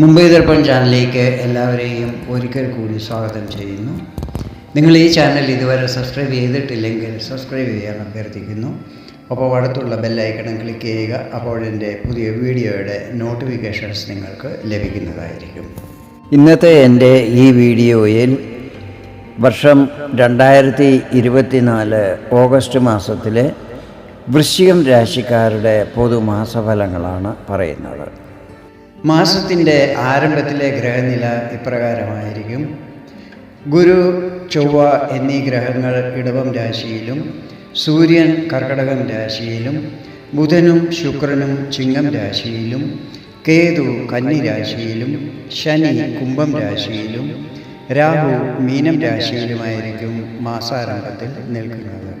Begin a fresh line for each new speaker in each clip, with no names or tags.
മുംബൈ ദർപ്പൺ ചാനലിലേക്ക് എല്ലാവരെയും ഒരിക്കൽ കൂടി സ്വാഗതം ചെയ്യുന്നു. നിങ്ങൾ ഈ ചാനൽ ഇതുവരെ സബ്സ്ക്രൈബ് ചെയ്തിട്ടില്ലെങ്കിൽ സബ്സ്ക്രൈബ് ചെയ്യാൻ അഭ്യർത്ഥിക്കുന്നു. അപ്പോൾ അടുത്തുള്ള ബെല്ലൈക്കണം ക്ലിക്ക് ചെയ്യുക അപ്പോൾ എന്റെ പുതിയ വീഡിയോയുടെ നോട്ടിഫിക്കേഷൻസ് നിങ്ങൾക്ക് ലഭിക്കുന്നതായിരിക്കും. ഇന്നത്തെ എന്റെ ഈ വീഡിയോയിൽ വർഷം രണ്ടായിരത്തി ഇരുപത്തിനാല് ഓഗസ്റ്റ് മാസത്തിലെ വൃശ്ചികം രാശിക്കാരുടെ പൊതുമാസഫലങ്ങളാണ് പറയുന്നത്. മാസത്തിന്റെ ആരംഭത്തിലെ ഗ്രഹനില ഇപ്രകാരമായിരിക്കും. ഗുരു ചൊവ്വ എന്നീ ഗ്രഹങ്ങൾ ഇടവം രാശിയിലും സൂര്യൻ കർക്കടകം രാശിയിലും ബുധനും ശുക്രനും ചിങ്ങം രാശിയിലും കേതു കന്നി രാശിയിലും ശനി കുംഭം രാശിയിലും രാഹു മീനം രാശിയിലുമായിരിക്കും മാസാരംഭത്തിൽ നിൽക്കുന്നത്.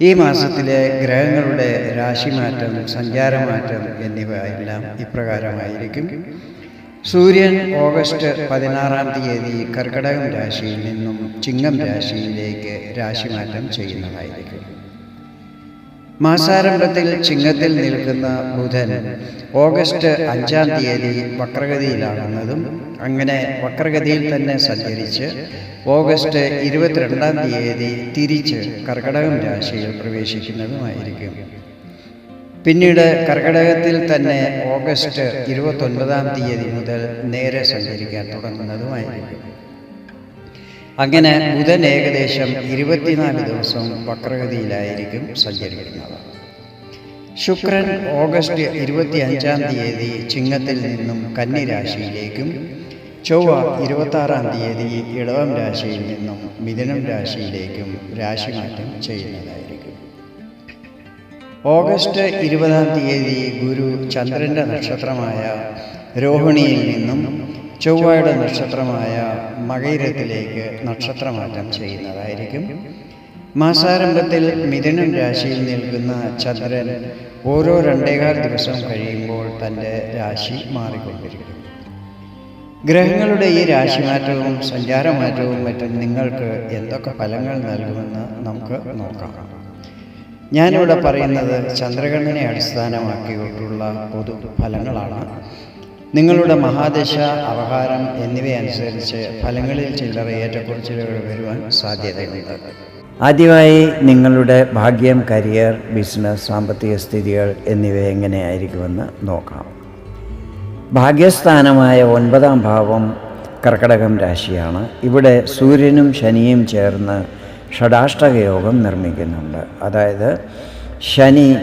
ഈ മാസത്തിലെ ഗ്രഹങ്ങളുടെ രാശിമാറ്റം സഞ്ചാരമാറ്റം എന്നിവ എല്ലാം ഇപ്രകാരമായിരിക്കും. സൂര്യൻ ഓഗസ്റ്റ് പതിനാറാം തീയതി കർക്കടകം രാശിയിൽ നിന്നും ചിങ്ങം രാശിയിലേക്ക് രാശിമാറ്റം ചെയ്യുന്നതായിരിക്കും. മാസാരംഭത്തിൽ ചിങ്ങത്തിൽ നിൽക്കുന്ന ബുധൻ ഓഗസ്റ്റ് അഞ്ചാം തീയതി വക്രഗതിയിലാകുന്നതും അങ്ങനെ വക്രഗതിയിൽ തന്നെ സഞ്ചരിച്ച് ഓഗസ്റ്റ് ഇരുപത്തിരണ്ടാം തീയതി തിരിച്ച് കർക്കടകം രാശിയിൽ പ്രവേശിക്കുന്നതുമായിരിക്കും. പിന്നീട് കർക്കടകത്തിൽ തന്നെ ഓഗസ്റ്റ് ഇരുപത്തൊൻപതാം തീയതി മുതൽ നേരെ സഞ്ചരിക്കാൻ തുടങ്ങുന്നതുമായിരിക്കും. അങ്ങനെ ബുധൻ ഏകദേശം ഇരുപത്തിനാല് ദിവസം വക്രഗതിയിലായിരിക്കും സഞ്ചരിക്കുന്നത്. ശുക്രൻ ഓഗസ്റ്റ് ഇരുപത്തി അഞ്ചാം തീയതി ചിങ്ങത്തിൽ നിന്നും കന്നി രാശിയിലേക്കും ചൊവ്വ ഇരുപത്താറാം തീയതി ഇടവം രാശിയിൽ നിന്നും മിഥുനം രാശിയിലേക്കും രാശിമാറ്റം ചെയ്യുന്നതായിരിക്കും. ഓഗസ്റ്റ് ഇരുപതാം തീയതി ഗുരു ചന്ദ്രന്റെ നക്ഷത്രമായ രോഹിണിയിൽ നിന്നും ചൊവ്വയുടെ നക്ഷത്രമായ മകയിരത്തിലേക്ക് നക്ഷത്രമാറ്റം ചെയ്യുന്നതായിരിക്കും. മാസാരംഭത്തിൽ മിഥുനം രാശിയിൽ നിൽക്കുന്ന ചന്ദ്രൻ ഓരോ രണ്ടേകാൽ ദിവസം കഴിയുമ്പോൾ തന്റെ രാശി മാറിക്കൊണ്ടിരിക്കും. ഗ്രഹങ്ങളുടെ ഈ രാശിമാറ്റവും സഞ്ചാരമാറ്റവും മറ്റും നിങ്ങൾക്ക് എന്തൊക്കെ ഫലങ്ങൾ നൽകുമെന്ന് നമുക്ക് നോക്കാം. ഞാനിവിടെ പറയുന്നത് ചന്ദ്രഗണനെ അടിസ്ഥാനമാക്കിയിട്ടുള്ള പൊതു ഫലങ്ങളാണ്. നിങ്ങളുടെ മഹാദശ അവഹാരം എന്നിവയനുസരിച്ച് ഫലങ്ങളിൽ ചില്ലറ ഏറ്റക്കുറച്ചിലുകൾ വരുവാൻ സാധ്യതയുണ്ട്. ആദ്യമായി നിങ്ങളുടെ ഭാഗ്യം കരിയർ ബിസിനസ് സാമ്പത്തിക സ്ഥിതികൾ എന്നിവ എങ്ങനെയായിരിക്കുമെന്ന് നോക്കാം. ഭാഗ്യസ്ഥാനമായ ഒൻപതാം ഭാവം കർക്കടകം രാശിയാണ്. ഇവിടെ സൂര്യനും ശനിയും ചേർന്ന് ഷഡാഷ്ടകയോഗം നിർമ്മിക്കുന്നുണ്ട്. അതായത് ശനി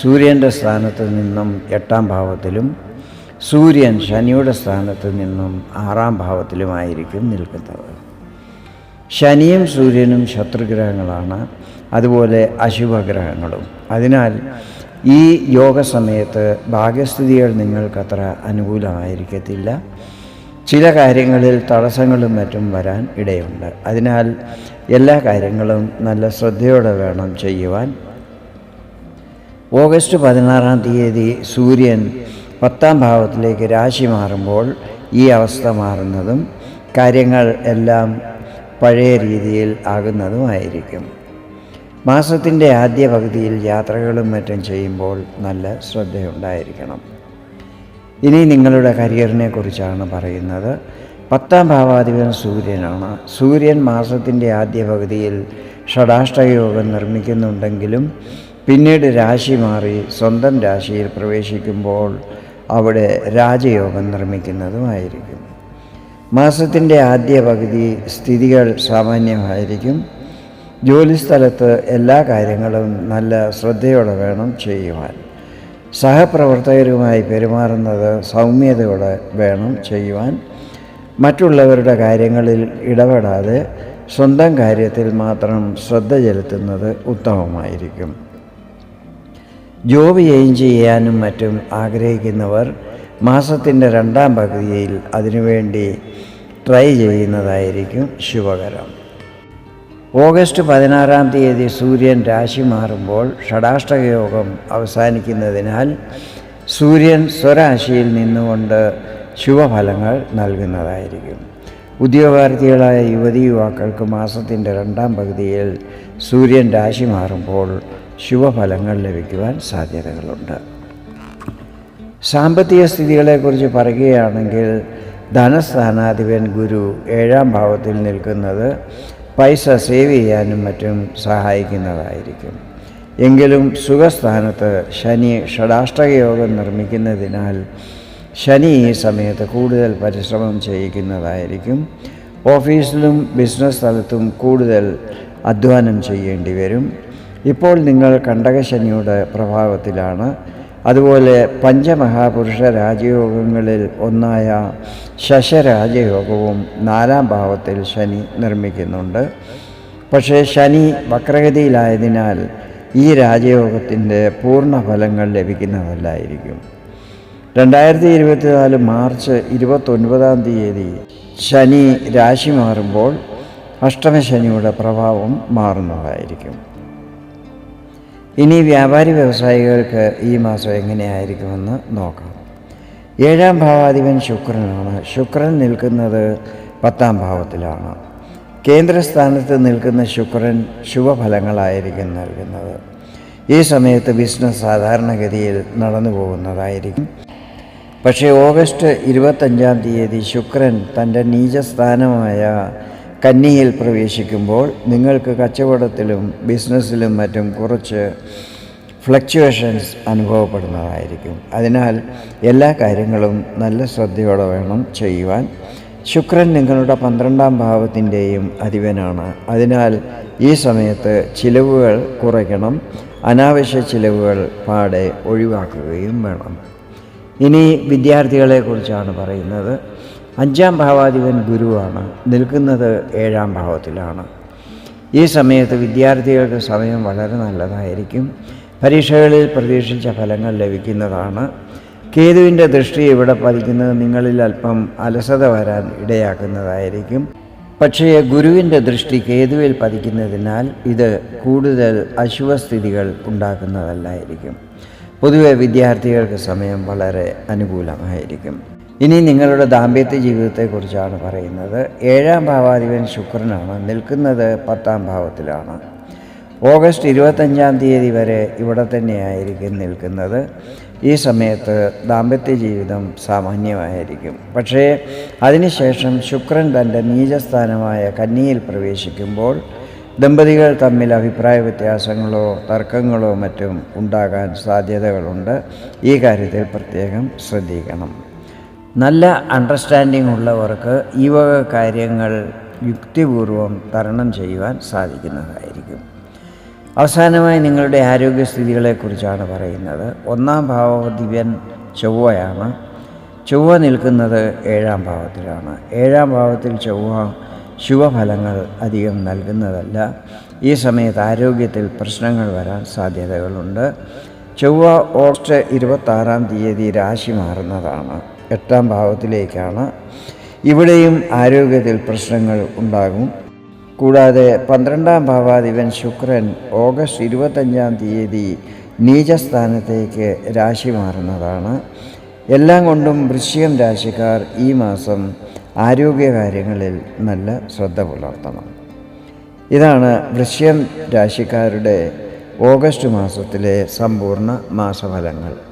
സൂര്യന്റെ സ്ഥാനത്ത് നിന്നും എട്ടാം ഭാവത്തിലും സൂര്യൻ ശനിയുടെ സ്ഥാനത്ത് നിന്നും ആറാം ഭാവത്തിലുമായിരിക്കും നിൽക്കുന്നത്. ശനിയും സൂര്യനും ശത്രുഗ്രഹങ്ങളാണ്. അതുപോലെ അശുഭഗ്രഹങ്ങളും. അതിനാൽ ഈ യോഗ സമയത്ത് ഭാഗ്യസ്ഥിതികൾ നിങ്ങൾക്കത്ര അനുകൂലമായിരിക്കത്തില്ല. ചില കാര്യങ്ങളിൽ തടസ്സങ്ങളും മറ്റും വരാൻ ഇടയുണ്ട്. അതിനാൽ എല്ലാ കാര്യങ്ങളും നല്ല ശ്രദ്ധയോടെ വേണം ചെയ്യുവാൻ. ഓഗസ്റ്റ് പതിനാറാം തീയതി സൂര്യൻ പത്താം ഭാവത്തിലേക്ക് രാശി മാറുമ്പോൾ ഈ അവസ്ഥ മാറുന്നതും കാര്യങ്ങൾ എല്ലാം പഴയ രീതിയിൽ ആകുന്നതുമായിരിക്കും. മാസത്തിന്റെ ആദ്യ പകുതിയിൽ യാത്രകളും മറ്റും ചെയ്യുമ്പോൾ നല്ല ശ്രദ്ധയുണ്ടായിരിക്കണം. ഇനി നിങ്ങളുടെ കരിയറിനെ കുറിച്ചാണ് പറയുന്നത്. പത്താം ഭാവാധിപൻ സൂര്യനാണ്. സൂര്യൻ മാസത്തിന്റെ ആദ്യ പകുതിയിൽ ഷടാഷ്ടയോഗം നിർമ്മിക്കുന്നുണ്ടെങ്കിലും പിന്നീട് രാശി മാറി സ്വന്തം രാശിയിൽ പ്രവേശിക്കുമ്പോൾ അവിടെ രാജയോഗം നിർമ്മിക്കുന്നതുമായിരിക്കും. മാസത്തിന്റെ ആദ്യ പകുതി സ്ഥിതികൾ സാമാന്യമായിരിക്കും. ജോലിസ്ഥലത്ത് എല്ലാ കാര്യങ്ങളും നല്ല ശ്രദ്ധയോടെ വേണം ചെയ്യുവാൻ. സഹപ്രവർത്തകരുമായി പെരുമാറുന്നത് സൗമ്യതയോടെ വേണം ചെയ്യുവാൻ. മറ്റുള്ളവരുടെ കാര്യങ്ങളിൽ ഇടപെടാതെ സ്വന്തം കാര്യത്തിൽ മാത്രം ശ്രദ്ധ ചെലുത്തുന്നത് ഉത്തമമായിരിക്കും. ജോബ് ചെയ്യും ചെയ്യാനും മറ്റും ആഗ്രഹിക്കുന്നവർ മാസത്തിന്റെ രണ്ടാം പകുതിയിൽ അതിനുവേണ്ടി ട്രൈ ചെയ്യുന്നതായിരിക്കും ശുഭകരം. ഓഗസ്റ്റ് പതിനാറാം തീയതി സൂര്യൻ രാശി മാറുമ്പോൾ ഷടാഷ്ടകയോഗം അവസാനിക്കുന്നതിനാൽ സൂര്യൻ സ്വരാശിയിൽ നിന്നുകൊണ്ട് ശുഭഫലങ്ങൾ നൽകുന്നതായിരിക്കും. ഉദ്യോഗാർത്ഥികളായ യുവതി യുവാക്കൾക്ക് മാസത്തിന്റെ രണ്ടാം പകുതിയിൽ സൂര്യൻ രാശി മാറുമ്പോൾ ശുഭഫലങ്ങൾ ലഭിക്കുവാൻ സാധ്യതകളുണ്ട്. സാമ്പത്തിക സ്ഥിതികളെക്കുറിച്ച് പറയുകയാണെങ്കിൽ ധനസ്ഥാനാധിപൻ ഗുരു ഏഴാം ഭാവത്തിൽ നിൽക്കുന്നത് പൈസ സേവ് ചെയ്യാനും മറ്റും സഹായിക്കുന്നതായിരിക്കും. എങ്കിലും സുഖസ്ഥാനത്ത് ശനി ഷടാഷ്ടകയോഗം നിർമ്മിക്കുന്നതിനാൽ ശനി ഈ സമയത്ത് കൂടുതൽ പരിശ്രമം ചെയ്യിക്കുന്നതായിരിക്കും. ഓഫീസിലും ബിസിനസ് സ്ഥലത്തും കൂടുതൽ അധ്വാനം ചെയ്യേണ്ടി വരും. ഇപ്പോൾ നിങ്ങൾ കണ്ടകശനിയുടെ പ്രഭാവത്തിലാണ്. അതുപോലെ പഞ്ചമഹാപുരുഷ രാജയോഗങ്ങളിൽ ഒന്നായ ശശരാജയോഗവും നാലാം ഭാവത്തിൽ ശനി നിർമ്മിക്കുന്നുണ്ട്. പക്ഷേ ശനി വക്രഗതിയിലായതിനാൽ ഈ രാജയോഗത്തിന്റെ പൂർണ ഫലങ്ങൾ ലഭിക്കുന്നതല്ലായിരിക്കും. രണ്ടായിരത്തി ഇരുപത്തിനാല് മാർച്ച് ഇരുപത്തൊൻപതാം തീയതി ശനി രാശി മാറുമ്പോൾ അഷ്ടമശനിയുടെ പ്രഭാവം മാറുന്നതായിരിക്കും. ഇനി വ്യാപാരി വ്യവസായികൾക്ക് ഈ മാസം എങ്ങനെയായിരിക്കുമെന്ന് നോക്കാം. ഏഴാം ഭാവാധിപൻ ശുക്രനാണ്. ശുക്രൻ നിൽക്കുന്നത് പത്താം ഭാവത്തിലാണ്. കേന്ദ്രസ്ഥാനത്ത് നിൽക്കുന്ന ശുക്രൻ ശുഭഫലങ്ങളായിരിക്കും നൽകുന്നത്. ഈ സമയത്ത് ബിസിനസ് സാധാരണഗതിയിൽ നടന്നു പോകുന്നതായിരിക്കും പക്ഷേ ഓഗസ്റ്റ് ഇരുപത്തഞ്ചാം തീയതി ശുക്രൻ തന്റെ നീചസ്ഥാനമായ കന്നിയിൽ പ്രവേശിക്കുമ്പോൾ നിങ്ങൾക്ക് കച്ചവടത്തിലും ബിസിനസ്സിലും മറ്റും കുറച്ച് ഫ്ലക്ച്വേഷൻസ് അനുഭവപ്പെടുന്നതായിരിക്കും. അതിനാൽ എല്ലാ കാര്യങ്ങളും നല്ല ശ്രദ്ധയോടെ വേണം ചെയ്യുവാൻ. ശുക്രൻ നിങ്ങളുടെ പന്ത്രണ്ടാം ഭാവത്തിന്റെയും അധിപനാണ്. അതിനാൽ ഈ സമയത്ത് ചിലവുകൾ കുറയ്ക്കണം. അനാവശ്യ ചിലവുകൾ പാടെ ഒഴിവാക്കുകയും വേണം. ഇനി വിദ്യാർത്ഥികളെക്കുറിച്ചാണ് പറയുന്നത്. അഞ്ചാം ഭാവാധിപൻ ഗുരുവാണ്. നിൽക്കുന്നത് ഏഴാം ഭാവത്തിലാണ്. ഈ സമയത്ത് വിദ്യാർത്ഥികൾക്ക് സമയം വളരെ നല്ലതായിരിക്കും. പരീക്ഷകളിൽ പ്രതീക്ഷിച്ച ഫലങ്ങൾ ലഭിക്കുന്നതാണ്. കേതുവിന്റെ ദൃഷ്ടി ഇവിടെ പതിക്കുന്നത് നിങ്ങളിൽ അല്പം അലസത വരാൻ ഇടയാക്കുന്നതായിരിക്കും. പക്ഷേ ഗുരുവിന്റെ ദൃഷ്ടി കേതുവിൽ പതിക്കുന്നതിനാൽ ഇത് കൂടുതൽ അശുഭസ്ഥിതികൾ ഉണ്ടാക്കുന്നതല്ലായിരിക്കും. പൊതുവെ വിദ്യാർത്ഥികൾക്ക് സമയം വളരെ അനുകൂലമായിരിക്കും. ഇനി നിങ്ങളുടെ ദാമ്പത്യ ജീവിതത്തെക്കുറിച്ചാണ് പറയുന്നത്. ഏഴാം ഭാവാധിപൻ ശുക്രനാണ്. നിൽക്കുന്നത് പത്താം ഭാവത്തിലാണ്. ഓഗസ്റ്റ് ഇരുപത്തഞ്ചാം തീയതി വരെ ഇവിടെ തന്നെയായിരിക്കും നിൽക്കുന്നത്. ഈ സമയത്ത് ദാമ്പത്യ ജീവിതം സാമാന്യമായിരിക്കും. പക്ഷേ അതിനുശേഷം ശുക്രൻ തന്റെ നീചസ്ഥാനമായ കന്നിയിൽ പ്രവേശിക്കുമ്പോൾ ദമ്പതികൾ തമ്മിൽ അഭിപ്രായ വ്യത്യാസങ്ങളോ തർക്കങ്ങളോ മറ്റും ഉണ്ടാകാൻ സാധ്യതകളുണ്ട്. ഈ കാര്യത്തിൽ പ്രത്യേകം ശ്രദ്ധിക്കണം. നല്ല അണ്ടർസ്റ്റാൻഡിംഗ് ഉള്ളവർക്ക് ഈ വക കാര്യങ്ങൾ യുക്തിപൂർവം തരണം ചെയ്യുവാൻ സാധിക്കുന്നതായിരിക്കും. അവസാനമായി നിങ്ങളുടെ ആരോഗ്യസ്ഥിതികളെക്കുറിച്ചാണ് പറയുന്നത്. ഒന്നാം ഭാവാധിപൻ ചൊവ്വയാണ്. ചൊവ്വ നിൽക്കുന്നത് ഏഴാം ഭാവത്തിലാണ്. ഏഴാം ഭാവത്തിൽ ചൊവ്വ ശുഭഫലങ്ങൾ അധികം നൽകുന്നതല്ല. ഈ സമയത്ത് ആരോഗ്യത്തിൽ പ്രശ്നങ്ങൾ വരാൻ സാധ്യതകളുണ്ട്. ചൊവ്വ ഓഗസ്റ്റ് ഇരുപത്താറാം തീയതി രാശി മാറുന്നതാണ്. എട്ടാം ഭാവത്തിലേക്കാണ്. ഇവിടെയും ആരോഗ്യത്തിൽ പ്രശ്നങ്ങൾ ഉണ്ടാകും. കൂടാതെ പന്ത്രണ്ടാം ഭാവാധിപൻ ശുക്രൻ ഓഗസ്റ്റ് ഇരുപത്തഞ്ചാം തീയതി നീചസ്ഥാനത്തേക്ക് രാശി മാറുന്നതാണ്. എല്ലാം കൊണ്ടും വൃശ്ചികം രാശിക്കാർ ഈ മാസം ആരോഗ്യകാര്യങ്ങളിൽ നല്ല ശ്രദ്ധ പുലർത്തണം. ഇതാണ് വൃശ്ചികം രാശിക്കാരുടെ ഓഗസ്റ്റ് മാസത്തിലെ സമ്പൂർണ മാസഫലങ്ങൾ.